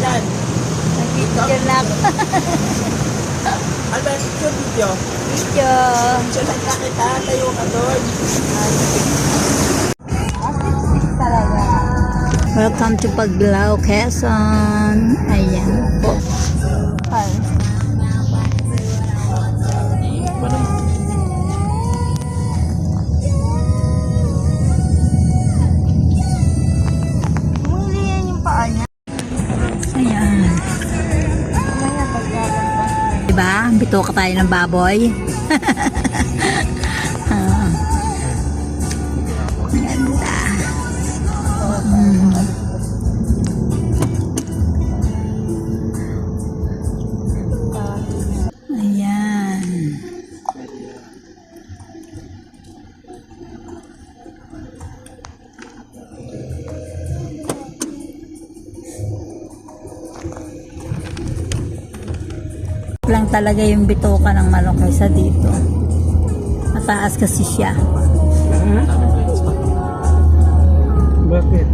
dyan. Nag-picture na ako. Ano ba yung video? Picture. Picture lang na kita. Tayo ka doon. Welcome to Paglao, Quezon. Ayan Bito ka tayo ng baboy. lang talaga yung bitoka ng manok kaysa dito. Mataas kasi siya. Bakit?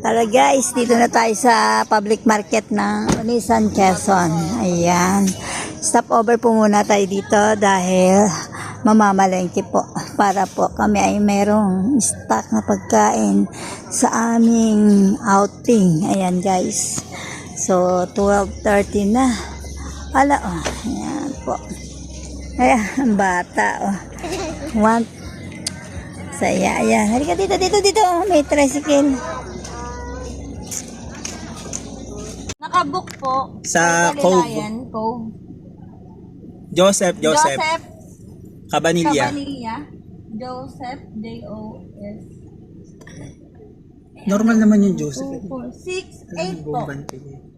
Tara guys, dito na tayo sa public market ng Unisan Quezon. Ayan. Stop over po muna tayo dito dahil mamamalengke po para po kami ay merong stock na pagkain sa aming outing. Ayan guys. So, 12.30 na. Ala, oh. Ayan po. Ayan, ang bata, oh. One. Saya, ayan. Halika dito, dito, dito. May tricycle. Nakabook po. Sa Kalilayan, Cove. Joseph, Joseph. Joseph Cabanilla. Cabanilla. Joseph, J-O-S. Normal naman yung Joseph. 2, 4, 6, 8 po.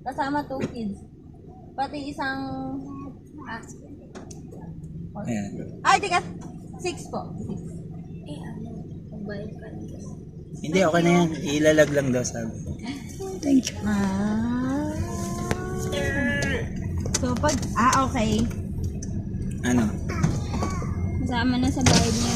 Kasama two kids. Pati isang... Ah, Ayan. ay, teka. 6 po. Six. Hindi, okay na yan. Ilalag lang daw sabi. Thank you. Ah. So, pag... Ah, okay. Ano? Kasama na sa bayad niya.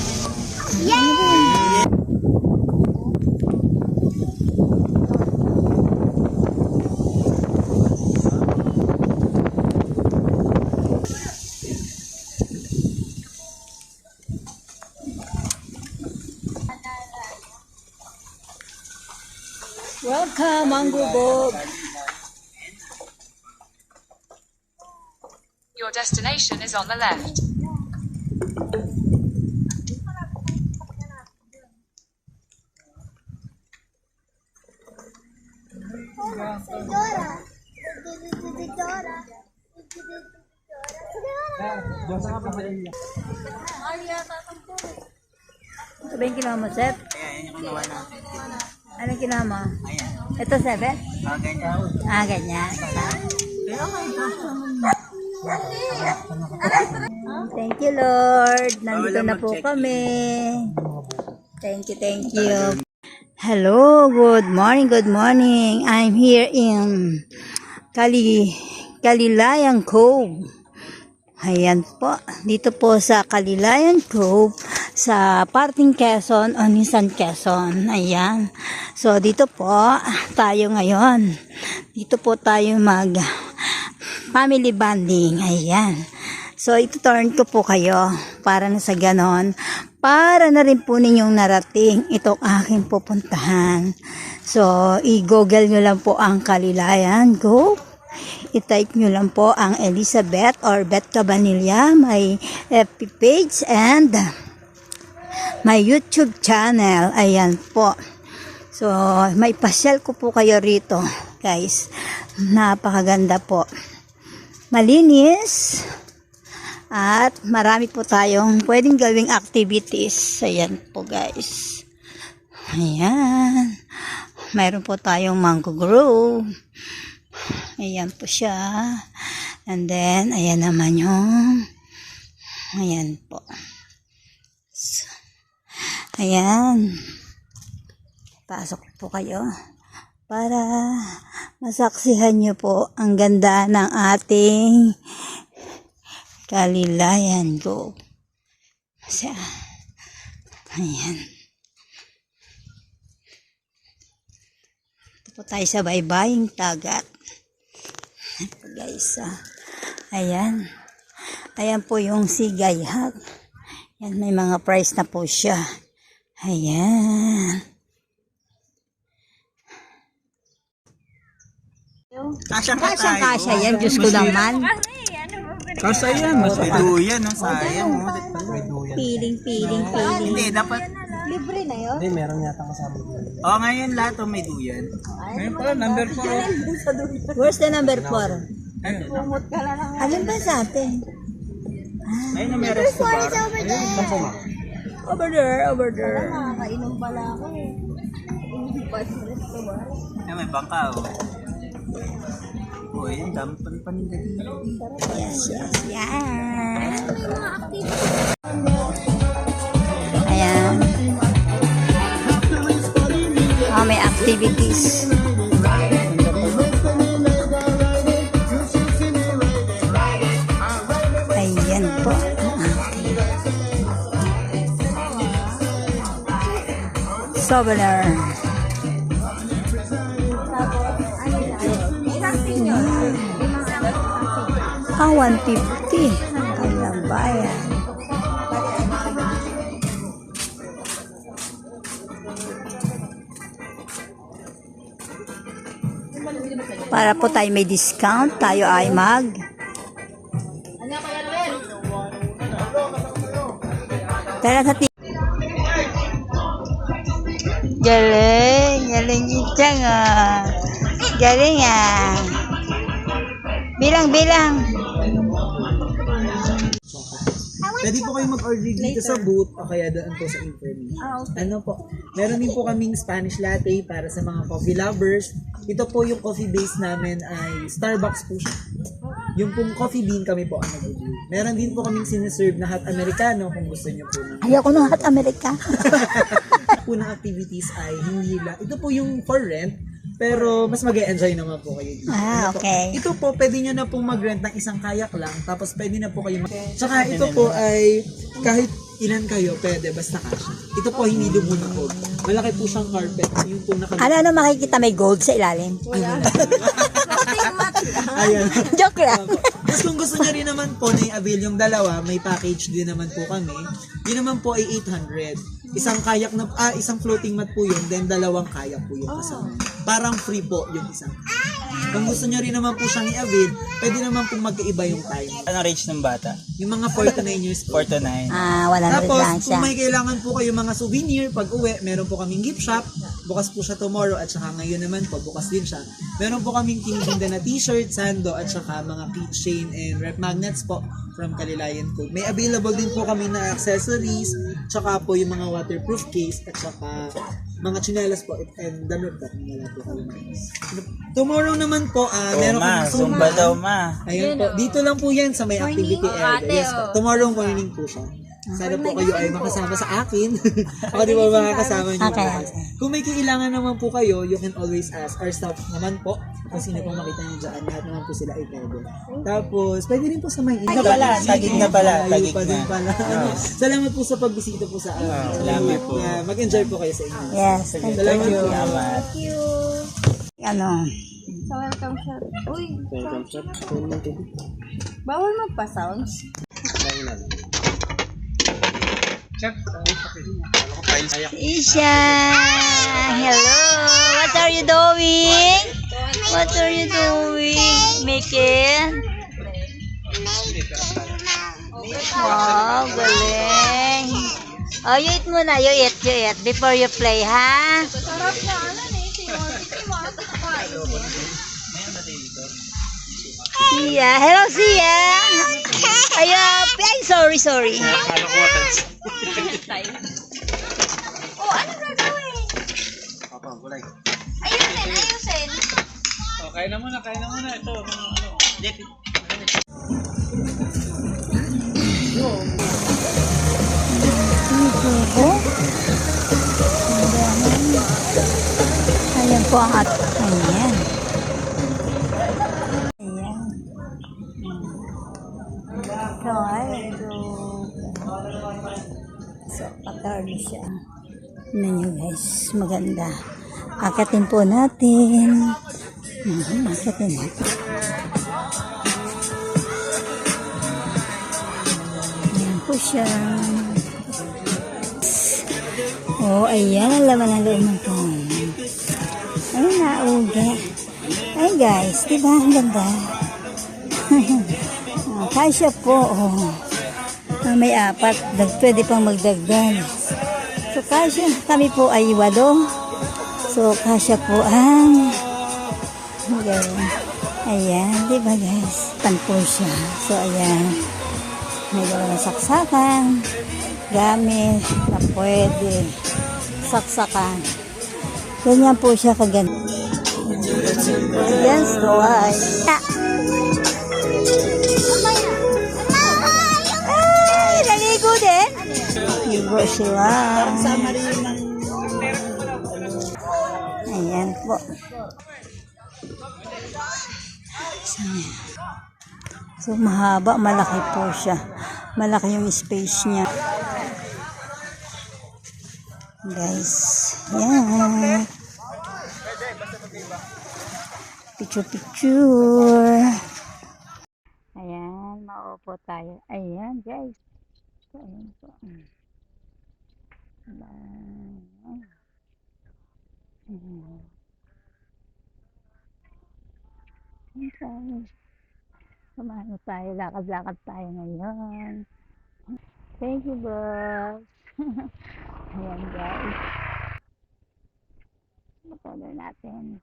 Welcome, Mango Bob. Your destination is on the left. Ito ba yung kinuha mo, Seth? Ayan, yung kinuha natin. Anong kinuha mo? Ayan. Ito, Seven? Ah, ganyan. Ah, ganyan. Thank you, Lord. Nandito na po kami. Thank you, thank you. Hello, good morning, good morning. I'm here in Kali, Kalilayan Cove. Ayan po. Dito po sa Kalilayan Cove sa parting Quezon o Nisan Quezon. Ayan. So, dito po tayo ngayon. Dito po tayo mag family bonding. Ayan. So, ito turn ko po kayo para na sa ganon. Para na rin po ninyong narating itong aking pupuntahan. So, i-google nyo lang po ang Kalilayan Go. I-type nyo lang po ang Elizabeth or Beth Cabanilla, my FB page and my YouTube channel. Ayan po. So, may pasyal ko po kayo rito, guys. Napakaganda po. Malinis. At marami po tayong pwedeng gawing activities. Ayan po, guys. Ayan. Mayroon po tayong mango grove. Ayan po siya. And then, ayan naman yung ayan po. So, ayan. Pasok po kayo para masaksihan nyo po ang ganda ng ating kalilayan ko. Sa, ayan. Ito po tayo sa baybaying dagat. Ito guys, ah. ayan. Ayan po yung sigayhag. Yan, may mga price na po siya. Ayan. Kasya Kasya, kasya yan. Diyos ko naman. Kasya yan. Mas may duyan, no? Sayang, no? May duyan. Piling, piling, piling. Hindi, dapat... Libre na yun? Oo, ngayon lahat oh, may duyan. Ngayon pala, number 4. Where's the number 4? Ano? Alin ba sa atin? Ayun na meron sa bar. Over there, over there. Ayun, may bangka, oh. Oh, yun, dami pa rin paninda dito. Yes, yes, yes. Ayan. Oh, may activities. Ayan po. Souvenir. Ah, 150. Ang bayan. Para po tayo may discount, tayo ay mag Tara sa ti- Galing, galing itang ah. Galing ah. Bilang, bilang. Pwede po kayo mag-order dito sa booth o kaya doon po sa internet. Ano po, meron din po kaming Spanish latte para sa mga coffee lovers. Ito po yung coffee base namin ay Starbucks po siya. Yung pong coffee bean kami po ang nag-review. Meron din po kaming siniserve na hot americano kung gusto niyo po ng Ayoko nung hot America. po ng activities ay hindi lang. Ito po yung for rent, pero mas mag enjoy naman po kayo dito. Ah, Ano po? okay. Ito po, pwede nyo na pong mag-rent ng isang kayak lang, tapos pwede na po kayo mag- Tsaka ito po ay kahit ilan kayo, pwede, basta cash. Ito po hindi lumunog. Malaki po siyang carpet. Yung po naka... Ano, ano makikita may gold sa ilalim? Ayan. Joke lang. Tapos kung gusto niya rin naman po na i-avail yung dalawa, may package din naman po kami. Yun naman po ay 800. Isang kayak na, ah, isang floating mat po yun, then dalawang kayak po yung kasama. Parang free po yung isang. Kung gusto niya rin naman po siyang i-avail, pwede naman po magkaiba yung time. Ano range ng bata? Yung mga 4 to 9 years old. 4 to 9. Ah, wala na rin Tapos, lang siya. kung may kailangan po kayo mga souvenir, pag uwi, meron po kaming gift shop. Bukas po siya tomorrow at saka ngayon naman po, bukas din siya. Meron po kaming tinitinda na t-shirt, sando, at saka mga keychain and rep magnets po from Kalilayan Code. May available din po kami na accessories, tsaka po yung mga waterproof case, at saka mga chinelas po and damit po kung wala po kayo nais. Tomorrow naman po, ah meron Toma, kami zumba daw ma. Ayun po. Dito lang po yan sa may activity area. Yes po. Tomorrow morning po siya. Sana po kayo ay makasama sa akin. Ako di ba makakasama niyo? Okay. bukas. Kung may kailangan naman po kayo, you can always ask our staff naman po. Kung sino po makita niyo dyan, lahat naman po sila ay pwede. Tapos, pwede rin po sa may na pala, tagig na pala, tagig pa din na. pala. Ano, salamat po sa pagbisita po sa amin. salamat po. Yeah, mag-enjoy po kayo sa inyo. Yes, thank Salamat you. po. Salamat. Ano? Sa welcome shot. Uy, welcome shot. Bawal magpa-sounds. Isha! Hello! What are you doing? What are you doing? Making? Wow, galing. Oh, you eat muna. You eat, you eat. Before you play, ha? Sarap na? Sia. Hello, Sia. Ay, uh, ay, sorry, sorry. Oh, ano gagawin? Papa, gulay. Ayusin, ayusin. Oh, kaya na muna, kaya na muna. Ito, mga ano. ano? Dipit. Ayan po ang at ayan. Ayan. Patarli siya. Tignan nyo guys, maganda. Akatin po natin. Mhm, Akatin natin. Ayan po siya. Oh, ayan ang laman ng loob ng phone. Ay, nauga. Ay guys, di ba ang ganda? Ah, Kasya po. Oh. Ah, may apat. Dag, pwede pang magdagdag. So, kasya. Kami po ay walo. So, kasya po ang Ayan. Ayan, di ba guys? Pan po siya. So, ayan. May dalawang saksakan. Gamit na pwede saksakan. Ganyan po siya kaganda. Ayan, so ay. Ligo sila. Ayan po. So, mahaba, malaki po siya. Malaki yung space niya. Guys, yan. Picture, picture. Ayan, maupo tayo. Ayan, guys. Ayan po. Ayan. Kumano tayo, lakad-lakad tayo ngayon. Thank you, boss. Ayan, guys. Color natin?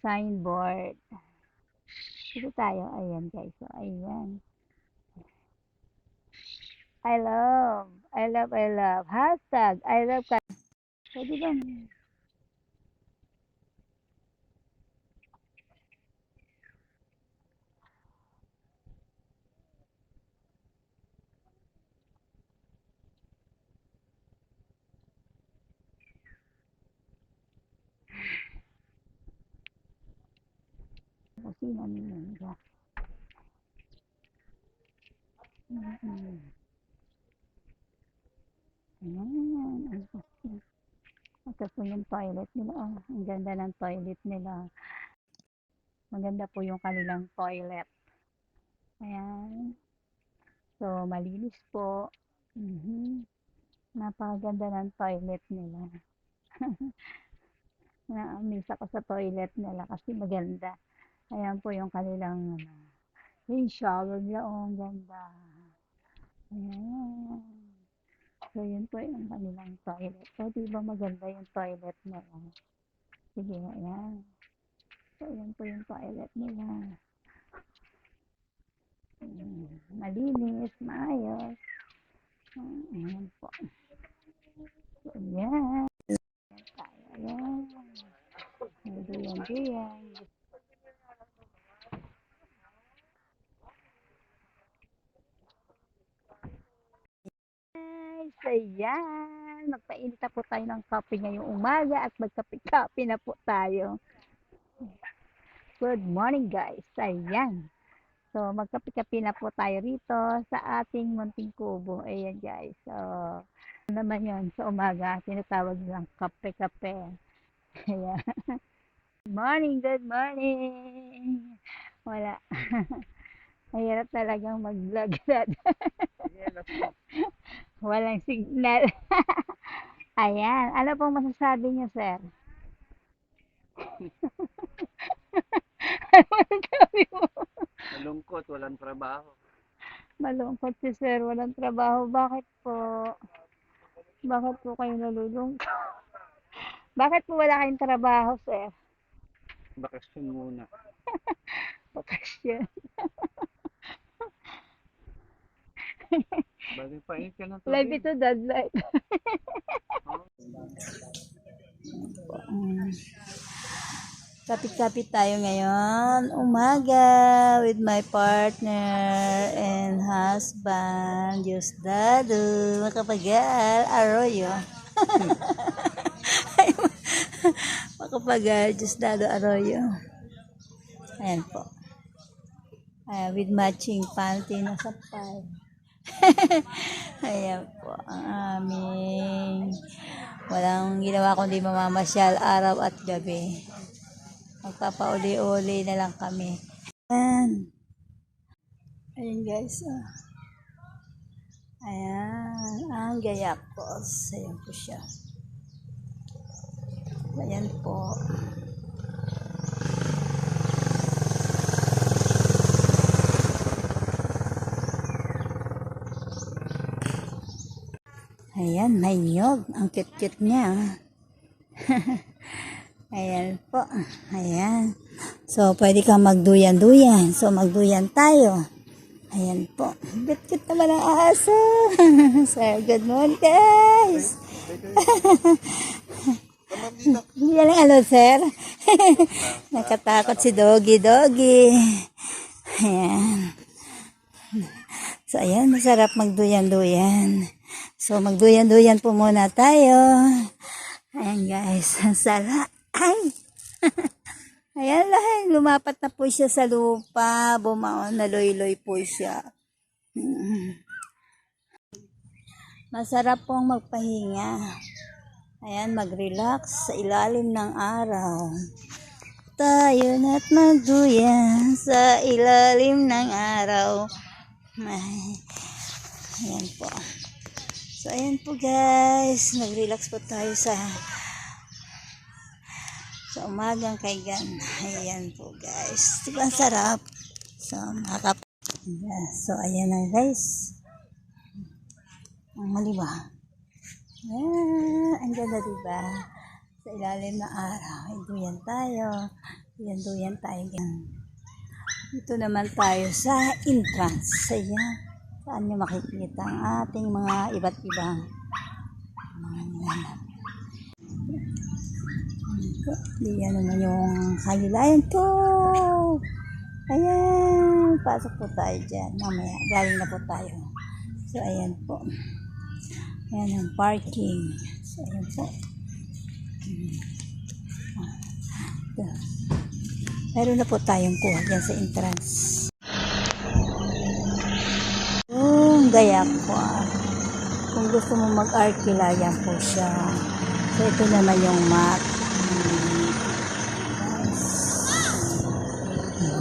Signboard. Dito tayo. Ayan, guys. So, ayan. I love. I love, I love. Hashtag, I love. Pwede ba? Kusina nila. Mm-hmm. Po yung toilet nila. Oh, ang ganda ng toilet nila. Maganda po yung kanilang toilet. Ayan. So, malinis po. Mhm. Napakaganda ng toilet nila. Na-amaze ako sa toilet nila kasi maganda. Ayan po yung kanilang ano, yung shower nila. Oh, ang ganda. Ayan. So, yun po yung kanilang toilet. So, di ba maganda yung toilet nila? Sige, ayan. So, yun po yung toilet nila. Mm, Malinis, maayos. Mm, Ayan po. So, ayan. Ayan tayo. Ayan. Ayan, ayan. Guys, ayan. Magpainit po tayo ng kape ngayong umaga at magkape-kape na po tayo. Good morning guys. Ayan. So, magkape-kape na po tayo rito sa ating munting kubo. Ayan guys. So, ano naman yun sa umaga. Tinatawag nilang kape-kape. Ayan. Morning, good morning. Wala. Mahirap talagang mag-vlog. Walang signal. Ayan. Ano pong masasabi niyo, sir? ano masasabi mo? Malungkot, walang trabaho. Malungkot si sir. Walang trabaho. Bakit po? Bakit po kayo nalulungkot? Bakit po wala kayong trabaho, sir? Bakasyon muna. Bakasyon. Bagay pa ka ng Live ito, dad live. Kapit-kapit tayo ngayon. Umaga with my partner and husband. Diyos dado. Makapagal. Arroyo. Makapagal. Diyos dado. Arroyo. Ayan po. Ayan, with matching panty na sapay. Ayan po ang aming walang ginawa kundi mamamasyal araw at gabi. Magpapauli-uli na lang kami. Ayan. Ayan guys. ah. Ayan. Ang gayapos. Ayan po siya. Ayan po. Ayan, may nyog. Ang cute-cute niya. Ayan po. Ayan. So, pwede kang magduyan-duyan. So, magduyan tayo. Ayan po. Cute-cute naman ang aso. Sir, good morning, guys. Yan ang ano, sir. Nakatakot si Doggy Doggy. Ayan. So, ayan, masarap magduyan-duyan. So, magduyan-duyan po muna tayo. Ayan, guys. Ang sarap. Ay! ayan, lahat. Lumapat na po siya sa lupa. Bumaon na loy-loy po siya. Mm. Masarap pong magpahinga. Ayan, mag-relax sa ilalim ng araw. Tayo na't magduyan sa ilalim ng araw. Ay, ayan po. So, ayan po guys. Nag-relax po tayo sa sa umagang kaigan. Ayan po guys. Diba ang sarap? So, makakap... Yeah, so, ayan na guys. Ang maliwa. Yeah, ang ganda diba? Sa ilalim ng araw. Ay, duyan tayo. Duyan-duyan tayo. Dito naman tayo sa entrance. Ayan. Saan nyo makikita ang ating mga iba't ibang mga nilalang. Diyan naman yung kagilayan po. Ayan. Pasok po tayo dyan. Mamaya. Galing na po tayo. So, ayan po. Ayan ang parking. So, ayan po. Ah. Meron na po tayong kuha dyan sa entrance. Yung gayak po. ah. Kung gusto mo mag-arkila, yan po siya. So, ito naman yung. Guys.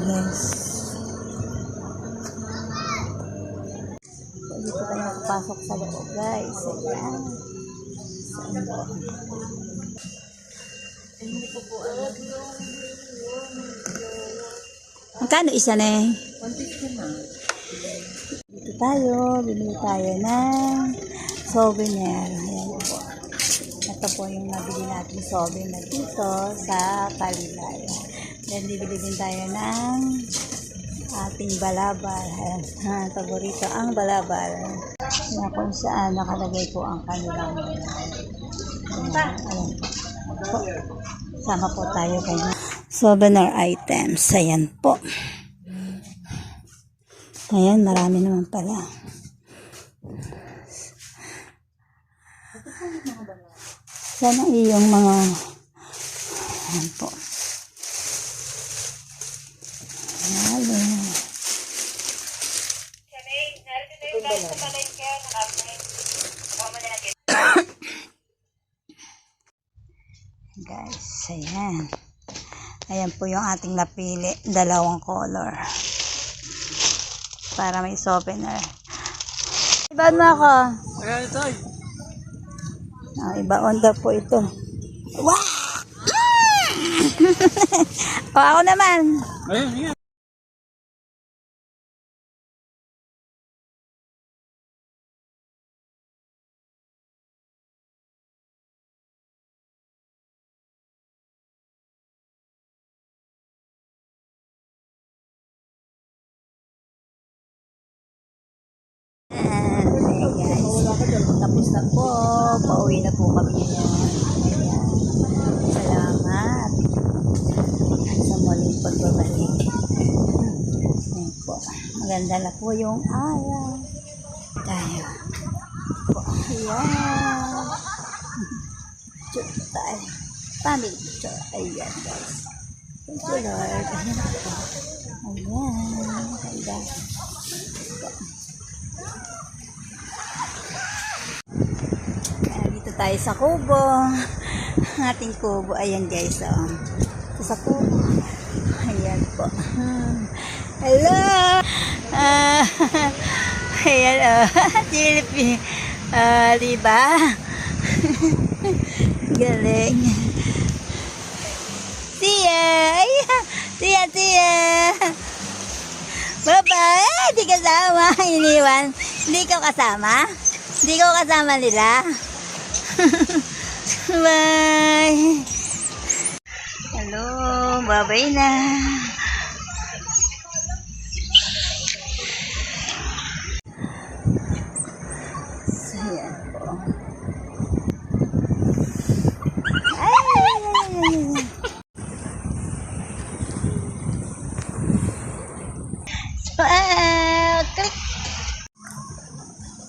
Yes. So, dito tayo nakapasok sa loob, guys. Ayan. So, ayan po. Magkano isa na eh? Tayo, bibili tayo ng souvenir. Ayan po. Ito po yung nabili natin souvenir dito sa Kalilaya. Then, bibili din tayo ng ating balabal. Ayan, paborito ang balabal. Na kung saan nakalagay po ang kanilang ayan, ayan. Sama po tayo kayo. Souvenir items. Ayan po. Ayan, marami naman pala. Sana iyong mga ayan po. Halo. Guys, ayan. Ayan po yung ating napili. Dalawang color. Para may souvenir. Ibaon mo ako. Ayan ito. Ah, ibaon daw po ito. Wow! o ako naman. Ayun, yan. Ayan, guys. Tapos na po. Pauwi na po kami ngayon. Ayan. Salamat. Sa muling pagbabalik. Ayan po. Maganda na po yung araw. Tayo. Ayan. Chut tayo. Family picture. Ayan guys. Thank you Lord. Ayan po. Ayan. Ganda. Ayan, dito tayo sa kubo. Ang ating kubo. Ayan guys. Oh. Sa kubo. Ayan po. Hmm. Hello! Ah, ayan oh. Philippine. Ah, diba? Galing. Tia! Ayan! Tia, tia! Bye-bye! Hindi kasama. Iniwan. Hindi ko kasama. Hindi ko kasama nila. Bye! Hello! Bye-bye na. So, yan po. Ay! Ah, click.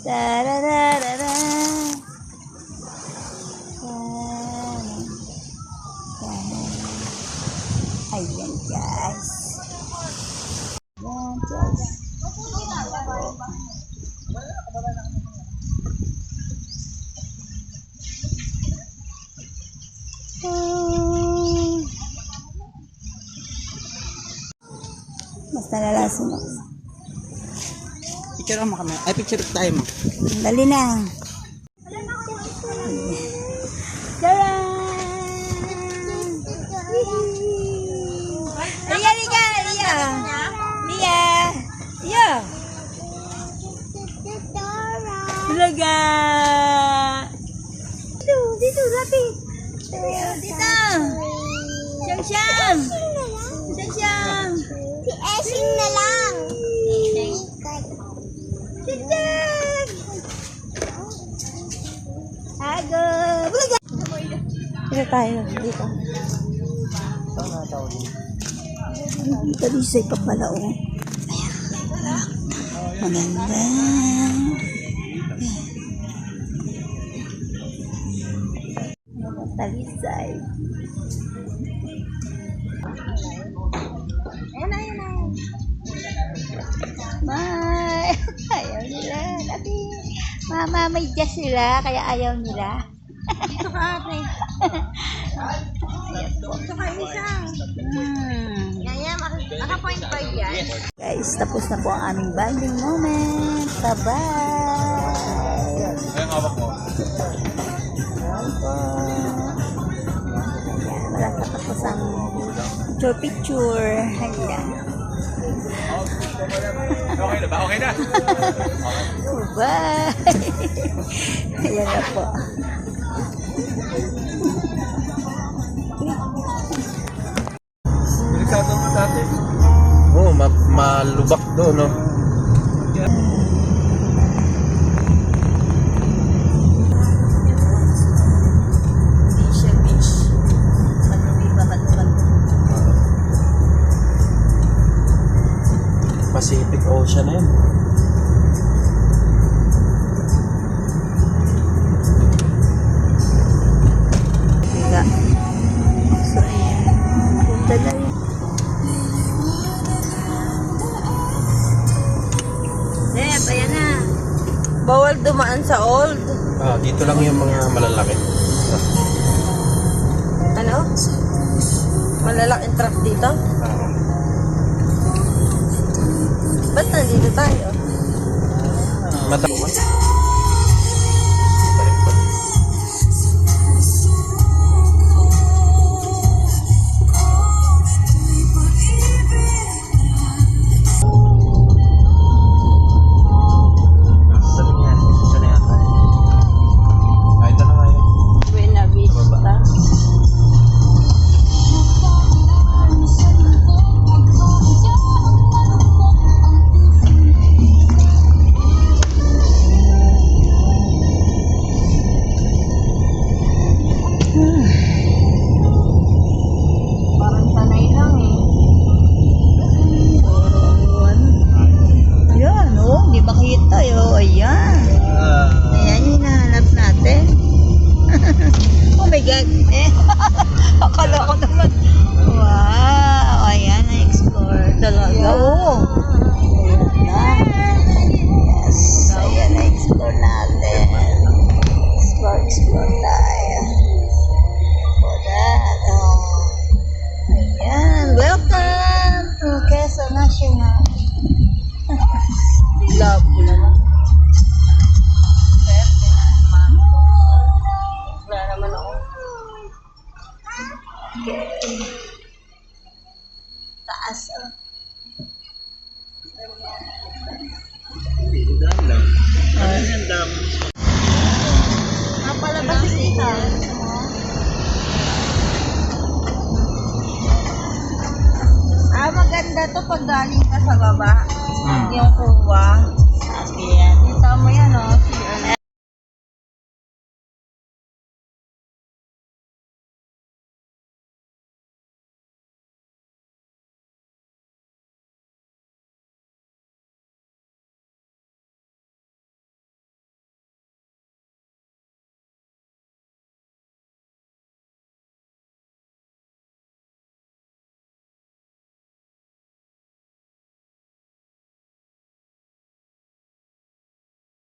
Tarararara. Ayan guys. Ayan guys. Hmm. Basta lalasin ako. Picture mo kami. Ay, picture tayo mo. Dali na. Dito, disay pa pala, oh. Ayan. Maganda. Talisay. Ayan ayan na. May, ayaw nila. Tapi, mama, may gas sila, kaya ayaw nila. Ito ka, ate. Ito ka, isa. Hmm. Yaya, naka-point five yan. Guys, tapos na po ang aming bonding moment. Bye-bye! Ayun, hawak mo. Bye po. Ayan, wala pa tapos ang picture-picture. Ayan. Okay na ba? Okay na. Bye! Ayan na po. Malubak doon, no? Ah, dito lang yung mga malalaki. Ano? Malalaking truck dito? Ah, Ba't nandito tayo? mata- dam lang. Ano yung dam? Napalabas si Tita. Ah. ah, maganda to pag galing ka sa baba. Hmm. Yung kuwa.